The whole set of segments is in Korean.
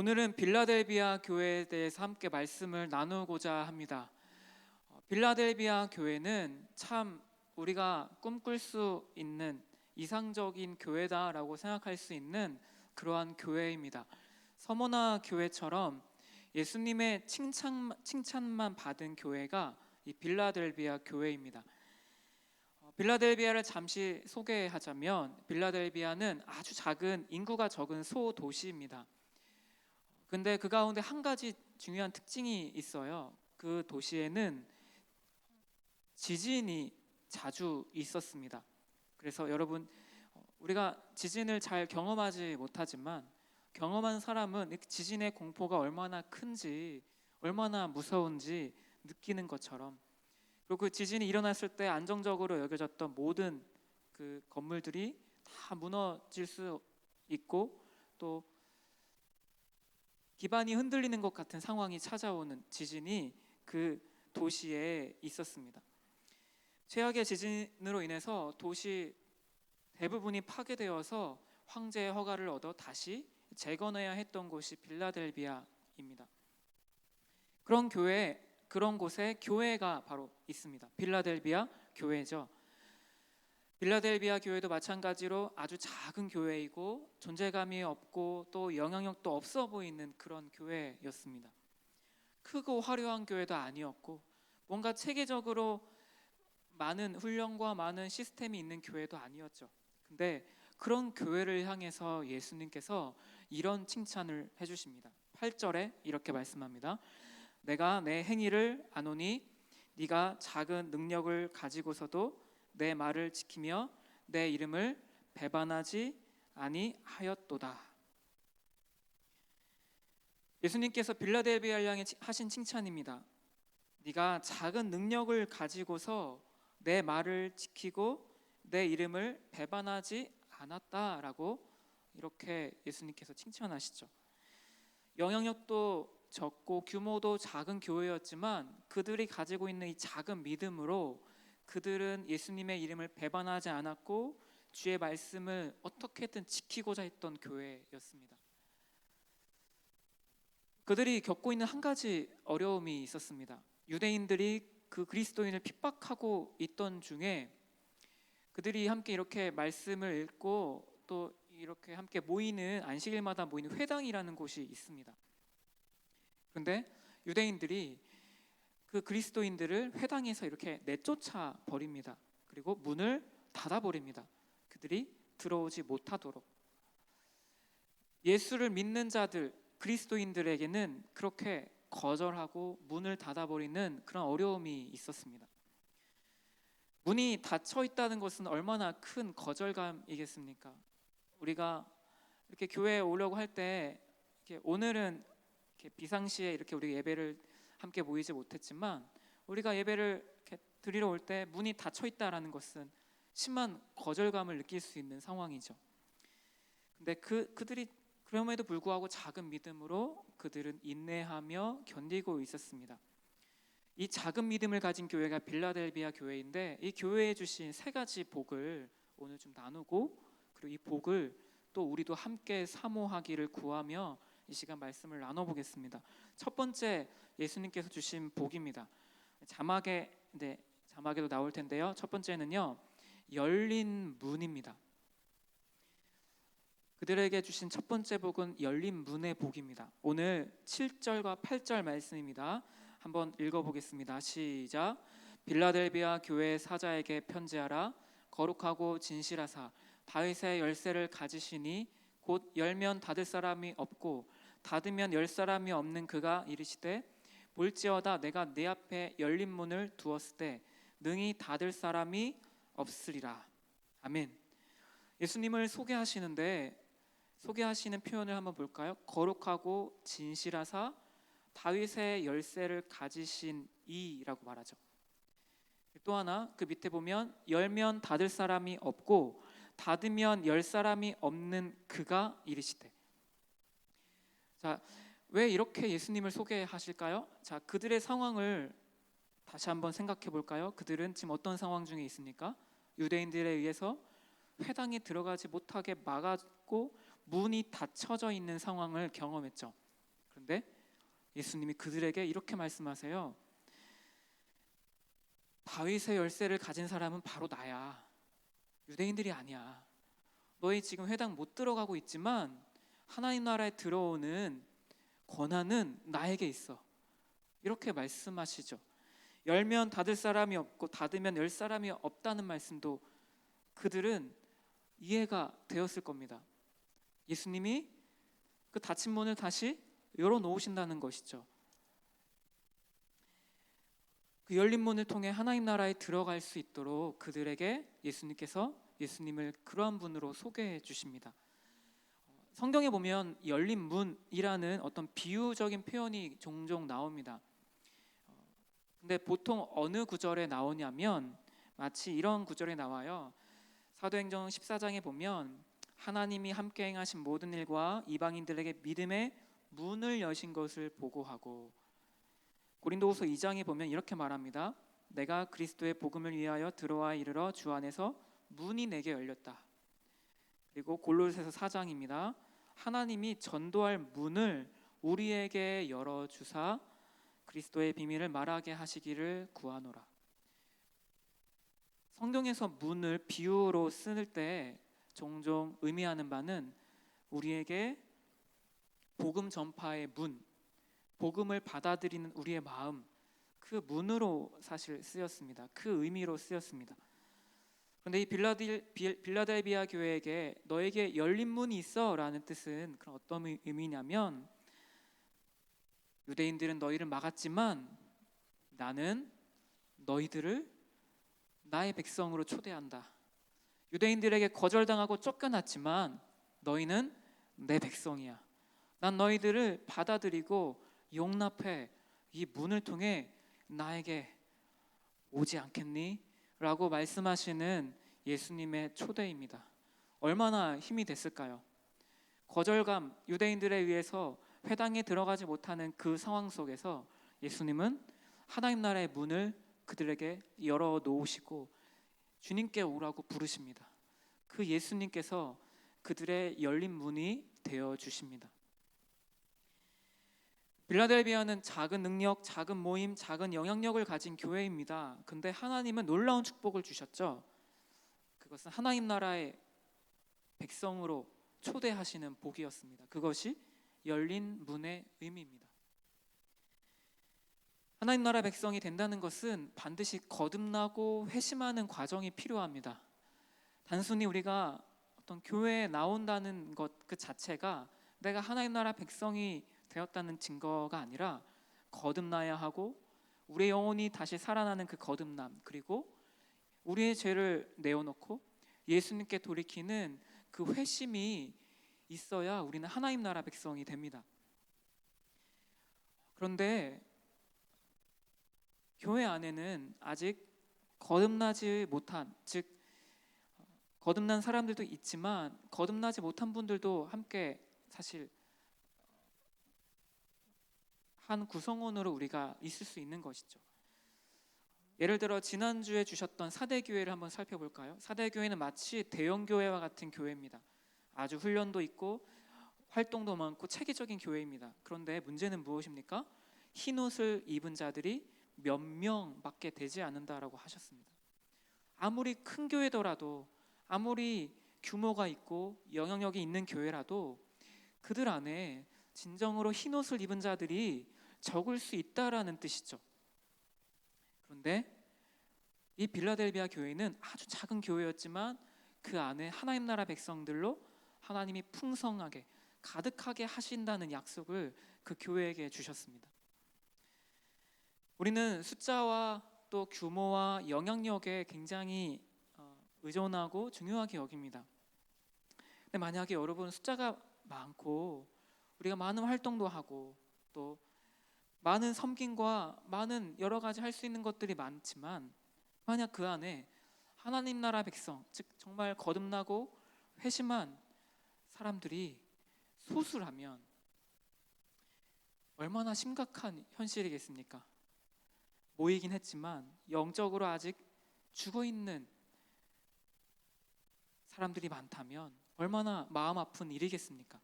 오늘은 빌라델비아 교회에 대해서 함께 말씀을 나누고자 합니다. 어, 빌라델비아 교회는 참 우리가 꿈꿀 수 있는 이상적인 교회다라고 생각할 수 있는 그러한 교회입니다. 서머나 교회처럼 예수님의 칭찬, 칭찬만 받은 교회가 이 빌라델비아 교회입니다. 어, 빌라델비아를 잠시 소개하자면 빌라델비아는 아주 작은 인구가 적은 소도시입니다. 근데 그 가운데 한 가지 중요한 특징이 있어요. 그 도시에는 지진이 자주 있었습니다. 그래서 여러분 어, 우리가 지진을 잘 경험하지 못하지만 경험한 사람은 이 지진의 공포가 얼마나 큰지 얼마나 무서운지 느끼는 것처럼 그리고 그 지진이 일어났을 때 안정적으로 여겨졌던 모든 그 건물들이 다 무너질 수 있고 또 기반이 흔들리는 것 같은 상황이 찾아오는 지진이 그 도시에 있었습니다. 최악의 지진으로 인해서 도시 대부분이 파괴되어서 황제의 허가를 얻어 다시 재건해야 했던 곳이 빌라델비아입니다. 그런 교회 그런 곳에 교회가 바로 있습니다. 빌라델비아 교회죠. 빌라델비아 교회도 마찬가지로 아주 작은 교회이고 존재감이 없고 또 영향력도 없어 보이는 그런 교회였습니다. 크고 화려한 교회도 아니었고 뭔가 체계적으로 많은 훈련과 많은 시스템이 있는 교회도 아니었죠. 근데 그런 교회를 향해서 예수님께서 이런 칭찬을 해 주십니다. 8절에 이렇게 말씀합니다. 내가 내 행위를 아노니 네가 작은 능력을 가지고서도 내 말을 지키며 내 이름을 배반하지 아니하였도다. 예수님께서 빌라델비아를 향해 하신 칭찬입니다. 네가 작은 능력을 가지고서 내 말을 지키고 내 이름을 배반하지 않았다라고 이렇게 예수님께서 칭찬하시죠. 영향력도 적고 규모도 작은 교회였지만 그들이 가지고 있는 이 작은 믿음으로 그들은 예수님의 이름을 배반하지 않았고 주의 말씀을 어떻게든 지키고자 했던 교회였습니다. 그들이 겪고 있는 한 가지 어려움이 있었습니다. 유대인들이 그 그리스도인을 핍박하고 있던 중에 그들이 함께 이렇게 말씀을 읽고 또 이렇게 함께 모이는 안식일마다 모이는 회당이라는 곳이 있습니다. 그런데 유대인들이 그 그리스도인들을 회당에서 이렇게 내쫓아 버립니다. 그리고 문을 닫아 버립니다. 그들이 들어오지 못하도록. 예수를 믿는 자들 그리스도인들에게는 그렇게 거절하고 문을 닫아 버리는 그런 어려움이 있었습니다. 문이 닫혀 있다는 것은 얼마나 큰 거절감이겠습니까? 우리가 이렇게 교회에 오려고 할 때 오늘은 비상시에 이렇게 우리 예배를 함께 모이지 못했지만 우리가 예배를 드리러 올 때 문이 닫혀 있다라는 것은 심한 거절감을 느낄 수 있는 상황이죠. 근데 그 그들이 그럼에도 불구하고 작은 믿음으로 그들은 인내하며 견디고 있었습니다. 이 작은 믿음을 가진 교회가 빌라델비아 교회인데 이 교회에 주신 세 가지 복을 오늘 좀 나누고 그리고 이 복을 또 우리도 함께 사모하기를 구하며 이 시간 말씀을 나눠보겠습니다. 첫 번째 예수님께서 주신 복입니다. 자막에 네, 자막에도 나올 텐데요. 첫 번째는요. 열린 문입니다. 그들에게 주신 첫 번째 복은 열린 문의 복입니다. 오늘 7절과 8절 말씀입니다. 한번 읽어보겠습니다. 시작. 빌라델비아 교회 사자에게 편지하라. 거룩하고 진실하사 다윗의 열쇠를 가지시니 곧 열면 닫을 사람이 없고 닫으면 열 사람이 없는 그가 이르시되 볼지어다 내가 내 앞에 열린 문을 두었을 때 능히 닫을 사람이 없으리라. 아멘. 예수님을 소개하시는데 소개하시는 표현을 한번 볼까요? 거룩하고 진실하사 다윗의 열쇠를 가지신 이라고 말하죠. 또 하나 그 밑에 보면 열면 닫을 사람이 없고 닫으면 열 사람이 없는 그가 이르시되 자, 왜 이렇게 예수님을 소개하실까요? 자, 그들의 상황을 다시 한번 생각해 볼까요? 그들은 지금 어떤 상황 중에 있습니까? 유대인들에 의해서 회당에 들어가지 못하게 막았고 문이 닫혀져 있는 상황을 경험했죠. 그런데 예수님이 그들에게 이렇게 말씀하세요. 다윗의 열쇠를 가진 사람은 바로 나야. 유대인들이 아니야. 너희 지금 회당 못 들어가고 있지만 하나님 나라에 들어오는 권한은 나에게 있어. 이렇게 말씀하시죠. 열면 닫을 사람이 없고 닫으면 열 사람이 없다는 말씀도 그들은 이해가 되었을 겁니다. 예수님이 그 닫힌 문을 다시 열어 놓으신다는 것이죠. 그 열린 문을 통해 하나님 나라에 들어갈 수 있도록 그들에게 예수님께서 예수님을 그러한 분으로 소개해 주십니다. 성경에 보면 열린 문이라는 어떤 비유적인 표현이 종종 나옵니다. 근데 보통 어느 구절에 나오냐면 마치 이런 구절에 나와요. 사도행전 14장에 보면 하나님이 함께 행하신 모든 일과 이방인들에게 믿음의 문을 여신 것을 보고하고 고린도후서 2장에 보면 이렇게 말합니다. 내가 그리스도의 복음을 위하여 들어와 이르러 주 안에서 문이 내게 열렸다. 그리고 골로새서 4장입니다. 하나님이 전도할 문을 우리에게 열어 주사 그리스도의 비밀을 말하게 하시기를 구하노라. 성경에서 문을 비유로 쓸때 종종 의미하는 바는 우리에게 복음 전파의 문, 복음을 받아들이는 우리의 마음, 그 문으로 사실 쓰였습니다. 그 의미로 쓰였습니다. 그런데 이 빌라델, 빌라델비아 교회에게 너에게 열린 문이 있어라는 뜻은 그런 어떤 의미냐면 유대인들은 너희를 막았지만 나는 너희들을 나의 백성으로 초대한다. 유대인들에게 거절당하고 쫓겨났지만 너희는 내 백성이야. 난 너희들을 받아들이고 용납해 이 문을 통해 나에게 오지 않겠니? 라고 말씀하시는 예수님의 초대입니다. 얼마나 힘이 됐을까요? 거절감, 유대인들에 의해서 회당에 들어가지 못하는 그 상황 속에서 예수님은 하나님 나라의 문을 그들에게 열어 놓으시고 주님께 오라고 부르십니다. 그 예수님께서 그들의 열린 문이 되어 주십니다. 빌라델비아는 작은 능력, 작은 모임, 작은 영향력을 가진 교회입니다. 근데 하나님은 놀라운 축복을 주셨죠. 그것은 하나님 나라의 백성으로 초대하시는 복이었습니다. 그것이 열린 문의 의미입니다. 하나님 나라 백성이 된다는 것은 반드시 거듭나고 회심하는 과정이 필요합니다. 단순히 우리가 어떤 교회에 나온다는 것 그 자체가 내가 하나님 나라 백성이 되었다는 증거가 아니라 거듭나야 하고 우리의 영혼이 다시 살아나는 그 거듭남 그리고 우리의 죄를 내어놓고 예수님께 돌이키는 그 회심이 있어야 우리는 하나님 나라 백성이 됩니다. 그런데 교회 안에는 아직 거듭나지 못한 즉 거듭난 사람들도 있지만 거듭나지 못한 분들도 함께 사실 한 구성원으로 우리가 있을 수 있는 것이죠. 예를 들어 지난주에 주셨던 사대 교회를 한번 살펴볼까요? 사대 교회는 마치 대형 교회와 같은 교회입니다. 아주 훈련도 있고 활동도 많고 체계적인 교회입니다. 그런데 문제는 무엇입니까? 흰 옷을 입은 자들이 몇 명밖에 되지 않는다라고 하셨습니다. 아무리 큰 교회더라도 아무리 규모가 있고 영향력이 있는 교회라도 그들 안에 진정으로 흰 옷을 입은 자들이 적을 수 있다라는 뜻이죠. 그런데 이 빌라델비아 교회는 아주 작은 교회였지만 그 안에 하나님 나라 백성들로 하나님이 풍성하게 가득하게 하신다는 약속을 그 교회에게 주셨습니다. 우리는 숫자와 또 규모와 영향력에 굉장히 어, 의존하고 중요하게 여깁니다. 근데 만약에 여러분 숫자가 많고 우리가 많은 활동도 하고 또 많은 섬김과 많은 여러 가지 할 수 있는 것들이 많지만 만약 그 안에 하나님 나라 백성 즉 정말 거듭나고 회심한 사람들이 소수라면 얼마나 심각한 현실이겠습니까? 모이긴 했지만 영적으로 아직 죽어 있는 사람들이 많다면 얼마나 마음 아픈 일이겠습니까?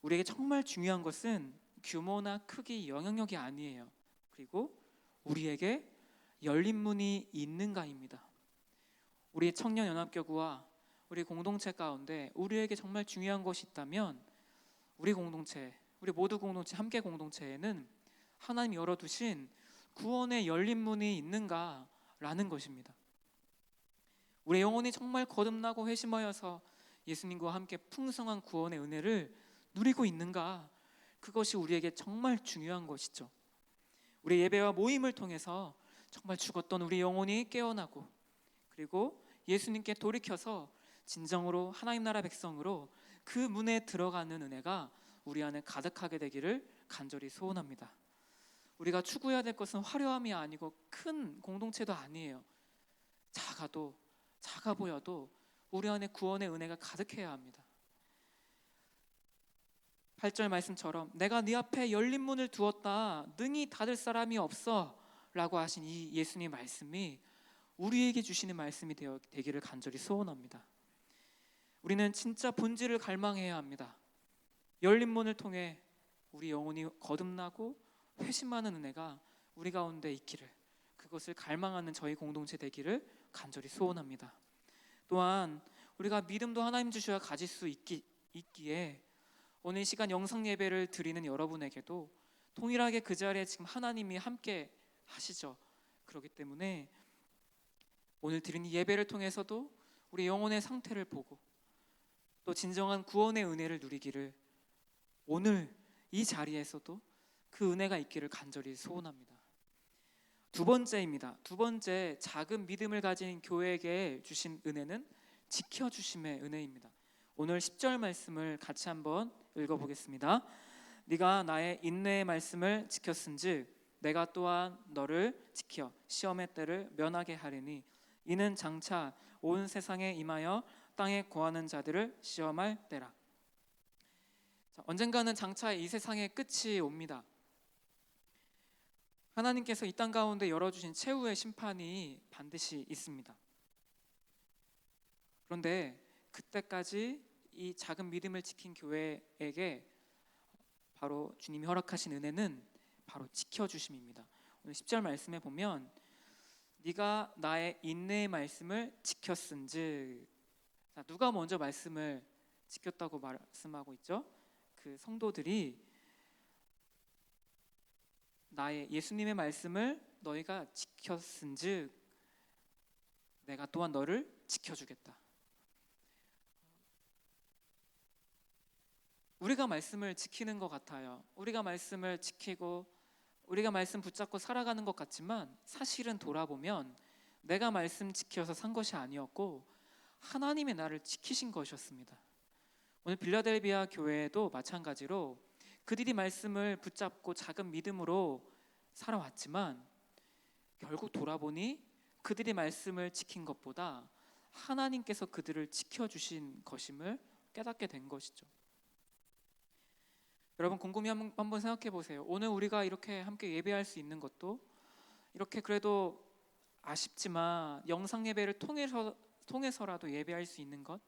우리에게 정말 중요한 것은 규모나 크기, 영향력이 아니에요. 그리고 우리에게 열린 문이 있는가입니다. 우리 청년 연합교구와 우리 공동체 가운데 우리에게 정말 중요한 것이 있다면 우리 공동체, 우리 모두 공동체 함께 공동체에는 하나님이 열어 두신 구원의 열린 문이 있는가라는 것입니다. 우리 영혼이 정말 거듭나고 회심하여서 예수님과 함께 풍성한 구원의 은혜를 누리고 있는가? 그것이 우리에게 정말 중요한 것이죠. 우리 예배와 모임을 통해서 정말 죽었던 우리 영혼이 깨어나고 그리고 예수님께 돌이켜서 진정으로 하나님 나라 백성으로 그 문에 들어가는 은혜가 우리 안에 가득하게 되기를 간절히 소원합니다. 우리가 추구해야 될 것은 화려함이 아니고 큰 공동체도 아니에요. 작아도 작아 보여도 우리 안에 구원의 은혜가 가득해야 합니다. 8절 말씀처럼 내가 네 앞에 열린 문을 두었다 능히 닫을 사람이 없어 라고 하신 이 예수님 말씀이 우리에게 주시는 말씀이 되어 되기를 간절히 소원합니다. 우리는 진짜 본질을 갈망해야 합니다. 열린 문을 통해 우리 영혼이 거듭나고 회심하는 은혜가 우리 가운데 있기를 그것을 갈망하는 저희 공동체 되기를 간절히 소원합니다. 또한 우리가 믿음도 하나님 주셔야 가질 수 있기, 있기에 오늘 이 시간 영상 예배를 드리는 여러분에게도 동일하게 그 자리에 지금 하나님이 함께 하시죠. 그렇기 때문에 오늘 드린 이 예배를 통해서도 우리 영혼의 상태를 보고 또 진정한 구원의 은혜를 누리기를 오늘 이 자리에서도 그 은혜가 있기를 간절히 소원합니다. 두 번째입니다. 두 번째 작은 믿음을 가진 교회에게 주신 은혜는 지켜 주심의 은혜입니다. 오늘 10절 말씀을 같이 한번 읽어 보겠습니다. 네가 나의 인내의 말씀을 지켰은즉 내가 또한 너를 지켜 시험의 때를 면하게 하리니 이는 장차 온 세상에 임하여 땅에 거하는 자들을 시험할 때라. 자, 언젠가는 장차 이 세상의 끝이 옵니다. 하나님께서 이 땅 가운데 열어주신 최후의 심판이 반드시 있습니다. 그런데 그때까지 이 작은 믿음을 지킨 교회에게 바로 주님이 허락하신 은혜는 바로 지켜 주심입니다. 오늘 10절 말씀에 보면 네가 나의 인내의 말씀을 지켰은즉 자, 누가 먼저 말씀을 지켰다고 말씀하고 있죠? 그 성도들이 나의 예수님의 말씀을 너희가 지켰은즉 내가 또한 너를 지켜주겠다. 우리가 말씀을 지키는 것 같아요. 우리가 말씀을 지키고 우리가 말씀 붙잡고 살아가는 것 같지만 사실은 돌아보면 내가 말씀 지켜서 산 것이 아니었고 하나님의 나를 지키신 것이었습니다. 오늘 빌라델비아 교회도 마찬가지로 그들이 말씀을 붙잡고 작은 믿음으로 살아왔지만 결국 돌아보니 그들이 말씀을 지킨 것보다 하나님께서 그들을 지켜주신 것임을 깨닫게 된 것이죠. 여러분 곰곰이 한번, 한번 생각해 보세요. 오늘 우리가 이렇게 함께 예배할 수 있는 것도 이렇게 그래도 아쉽지만 영상 예배를 통해서 통해서라도 예배할 수 있는 것,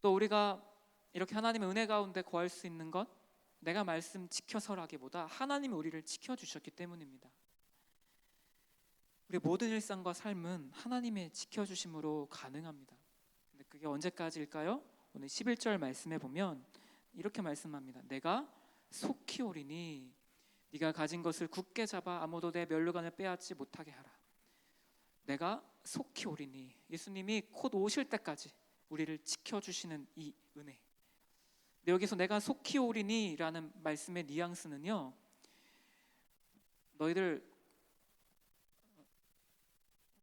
또 우리가 이렇게 하나님의 은혜 가운데 거할 수 있는 것, 내가 말씀 지켜서라기보다 하나님이 우리를 지켜 주셨기 때문입니다. 우리 모든 일상과 삶은 하나님의 지켜 주심으로 가능합니다. 근데 그게 언제까지일까요? 오늘 11절 말씀해 보면 이렇게 말씀합니다. 내가 속히 오리니 네가 가진 것을 굳게 잡아 아무도 내 면류관을 빼앗지 못하게 하라. 내가 속히 오리니 예수님이 곧 오실 때까지 우리를 지켜 주시는 이 은혜. 근데 여기서 내가 속히 오리니라는 말씀의 뉘앙스는요. 너희들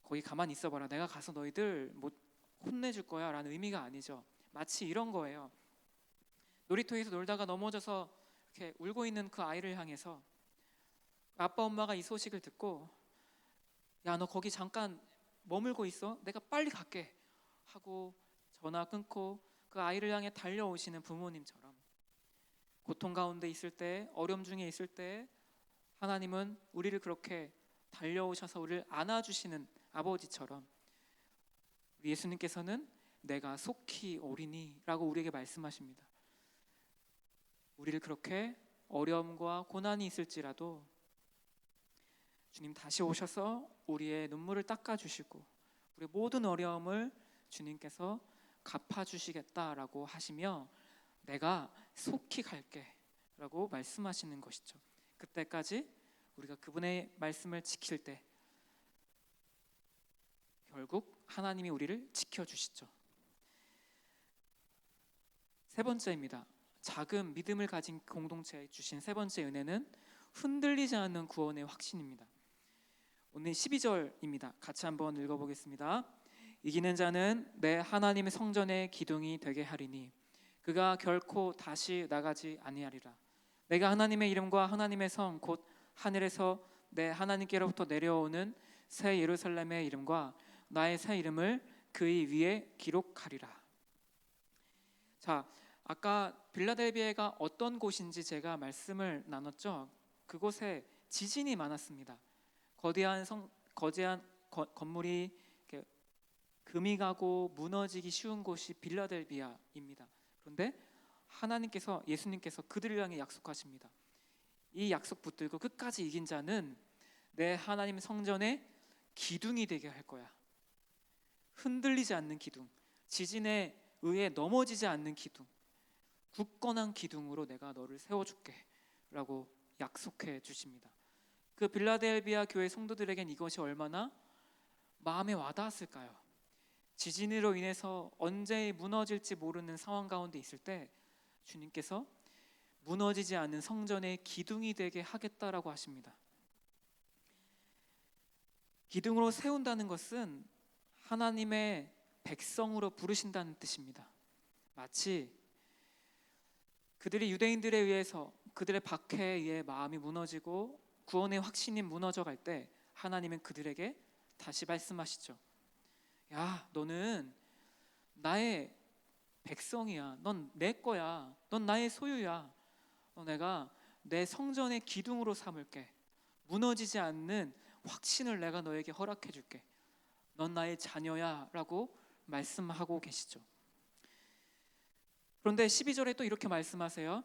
거기 가만히 있어봐라. 내가 가서 너희들 못 혼내줄 거야라는 의미가 아니죠. 마치 이런 거예요. 놀이터에서 놀다가 넘어져서 이렇게 울고 있는 그 아이를 향해서 아빠 엄마가 이 소식을 듣고 야 너 거기 잠깐 머물고 있어 내가 빨리 갈게 하고 전화 끊고 그 아이를 향해 달려오시는 부모님처럼 고통 가운데 있을 때 어려움 중에 있을 때 하나님은 우리를 그렇게 달려오셔서 우리를 안아주시는 아버지처럼 예수님께서는 내가 속히 오리니라고 우리에게 말씀하십니다. 우리를 그렇게 어려움과 고난이 있을지라도 주님 다시 오셔서 우리의 눈물을 닦아 주시고 우리 모든 어려움을 주님께서 갚아 주시겠다라고 하시며 내가 속히 갈게라고 말씀하시는 것이죠. 그때까지 우리가 그분의 말씀을 지킬 때 결국 하나님이 우리를 지켜 주시죠. 세 번째입니다. 작은 믿음을 가진 공동체에 주신 세 번째 은혜는 흔들리지 않는 구원의 확신입니다. 오늘 12절입니다. 같이 한번 읽어보겠습니다. 이기는 자는 내 하나님의 성전의 기둥이 되게 하리니 그가 결코 다시 나가지 아니하리라. 내가 하나님의 이름과 하나님의 성 곧 하늘에서 내 하나님께로부터 내려오는 새 예루살렘의 이름과 나의 새 이름을 그의 위에 기록하리라. 자, 아까 빌라델비아가 어떤 곳인지 제가 말씀을 나눴죠. 그곳에 지진이 많았습니다. 거대한 성, 거대한 거, 건물이 금이 가고 무너지기 쉬운 곳이 빌라델비아입니다. 그런데 하나님께서 예수님께서 그들을 향해 약속하십니다. 이 약속 붙들고 끝까지 이긴 자는 내 하나님 성전의 기둥이 되게 할 거야. 흔들리지 않는 기둥, 지진에 의해 넘어지지 않는 기둥, 굳건한 기둥으로 내가 너를 세워줄게 라고 약속해 주십니다. 그 빌라델비아 교회 성도들에겐 이것이 얼마나 마음에 와닿았을까요? 지진으로 인해서 언제 무너질지 모르는 상황 가운데 있을 때 주님께서 무너지지 않는 성전의 기둥이 되게 하겠다라고 하십니다. 기둥으로 세운다는 것은 하나님의 백성으로 부르신다는 뜻입니다. 마치 그들이 유대인들에 의해서 그들의 박해에 의해 마음이 무너지고 구원의 확신이 무너져 갈 때 하나님은 그들에게 다시 말씀하시죠. 야, 너는 나의 백성이야. 넌 내 거야. 넌 나의 소유야. 너 내가 내 성전의 기둥으로 삼을게. 무너지지 않는 확신을 내가 너에게 허락해 줄게. 넌 나의 자녀야라고 말씀하고 계시죠. 그런데 12절에 또 이렇게 말씀하세요.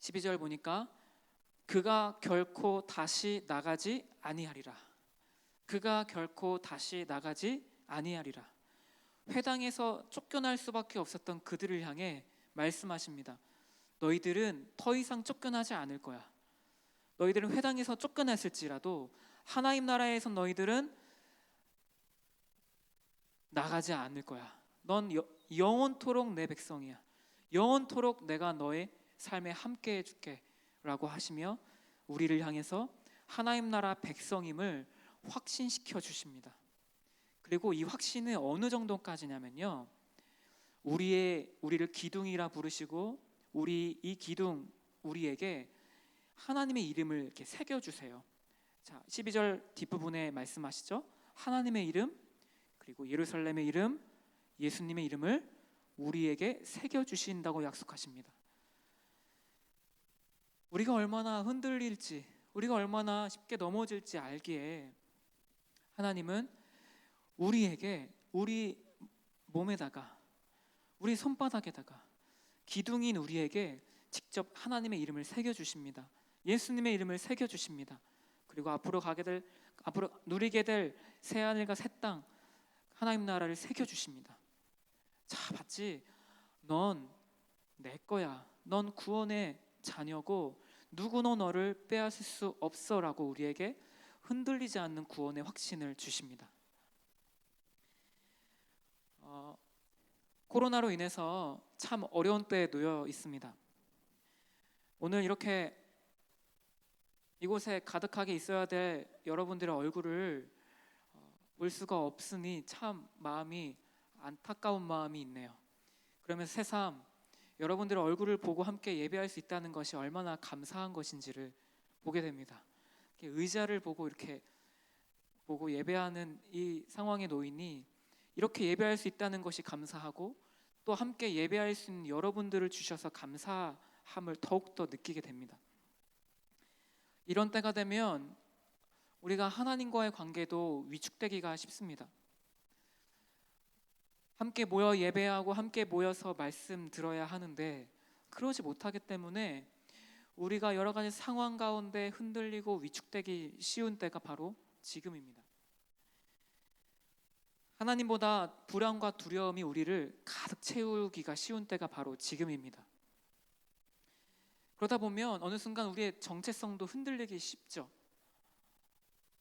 12절 보니까 그가 결코 다시 나가지 아니하리라. 그가 결코 다시 나가지 아니하리라. 회당에서 쫓겨날 수밖에 없었던 그들을 향해 말씀하십니다. 너희들은 더 이상 쫓겨나지 않을 거야. 너희들은 회당에서 쫓겨났을지라도 하나님 나라에서 너희들은 나가지 않을 거야. 넌 여, 영원토록 내 백성이야. 영원토록 내가 너의 삶에 함께 해줄게 라고 하시며 우리를 향해서 하나님 나라 백성임을 확신시켜 주십니다. 그리고 이 확신은 어느 정도까지냐면요. 우리의 우리를 기둥이라 부르시고 우리 이 기둥 우리에게 하나님의 이름을 이렇게 새겨 주세요. 자, 12절 뒷부분에 말씀하시죠. 하나님의 이름 그리고 예루살렘의 이름 예수님의 이름을 우리에게 새겨 주신다고 약속하십니다. 우리가 얼마나 흔들릴지, 우리가 얼마나 쉽게 넘어질지 알기에 하나님은 우리에게 우리 몸에다가 우리 손바닥에다가 기둥인 우리에게 직접 하나님의 이름을 새겨 주십니다. 예수님의 이름을 새겨 주십니다. 그리고 앞으로 가게 될 앞으로 누리게 될 새 하늘과 새 땅 하나님 나라를 새겨 주십니다. 자, 봤지? 넌 내 거야. 넌 구원의 자녀고 누구도 너를 빼앗을 수 없어라고 우리에게 흔들리지 않는 구원의 확신을 주십니다. 어, 코로나로 인해서 참 어려운 때에 놓여 있습니다. 오늘 이렇게 이곳에 가득하게 있어야 될 여러분들의 얼굴을 어, 볼 수가 없으니 참 마음이 안타까운 마음이 있네요. 그러면서 새삼 여러분들의 얼굴을 보고 함께 예배할 수 있다는 것이 얼마나 감사한 것인지를 보게 됩니다. 의자를 보고 이렇게 보고 예배하는 이 상황에 놓이니 이렇게 예배할 수 있다는 것이 감사하고 또 함께 예배할 수 있는 여러분들을 주셔서 감사함을 더욱더 느끼게 됩니다. 이런 때가 되면 우리가 하나님과의 관계도 위축되기가 쉽습니다. 함께 모여 예배하고 함께 모여서 말씀 들어야 하는데 그러지 못하기 때문에 우리가 여러 가지 상황 가운데 흔들리고 위축되기 쉬운 때가 바로 지금입니다. 하나님보다 불안과 두려움이 우리를 가득 채우기가 쉬운 때가 바로 지금입니다. 그러다 보면 어느 순간 우리의 정체성도 흔들리기 쉽죠.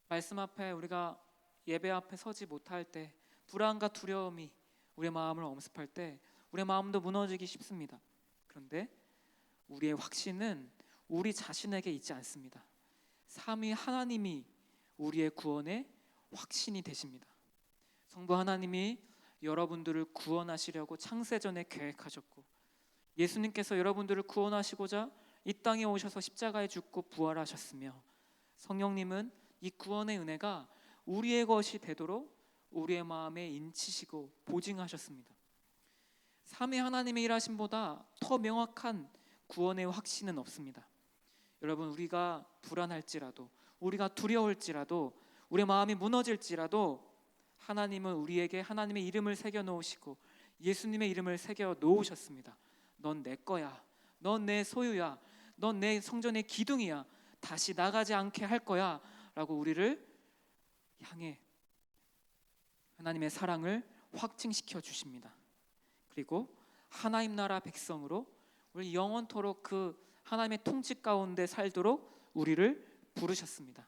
말씀 앞에 우리가 예배 앞에 서지 못할 때 불안과 두려움이 우리의 마음을 엄습할 때 우리의 마음도 무너지기 쉽습니다. 그런데 우리의 확신은 우리 자신에게 있지 않습니다. 삼위 하나님이 우리의 구원의 확신이 되십니다. 성부 하나님이 여러분들을 구원하시려고 창세전에 계획하셨고 예수님께서 여러분들을 구원하시고자 이 땅에 오셔서 십자가에 죽고 부활하셨으며 성령님은 이 구원의 은혜가 우리의 것이 되도록 우리의 마음에 인치시고 보증하셨습니다. 삼위 하나님의 일하심보다 더 명확한 구원의 확신은 없습니다. 여러분 우리가 불안할지라도 우리가 두려울지라도 우리의 마음이 무너질지라도 하나님은 우리에게 하나님의 이름을 새겨 놓으시고 예수님의 이름을 새겨 놓으셨습니다. 넌 내 거야. 넌 내 소유야. 넌 내 성전의 기둥이야. 다시 나가지 않게 할 거야라고 우리를 향해 하나님의 사랑을 확증시켜 주십니다. 그리고 하나님 나라 백성으로 우리 영원토록 그 하나님의 통치 가운데 살도록 우리를 부르셨습니다.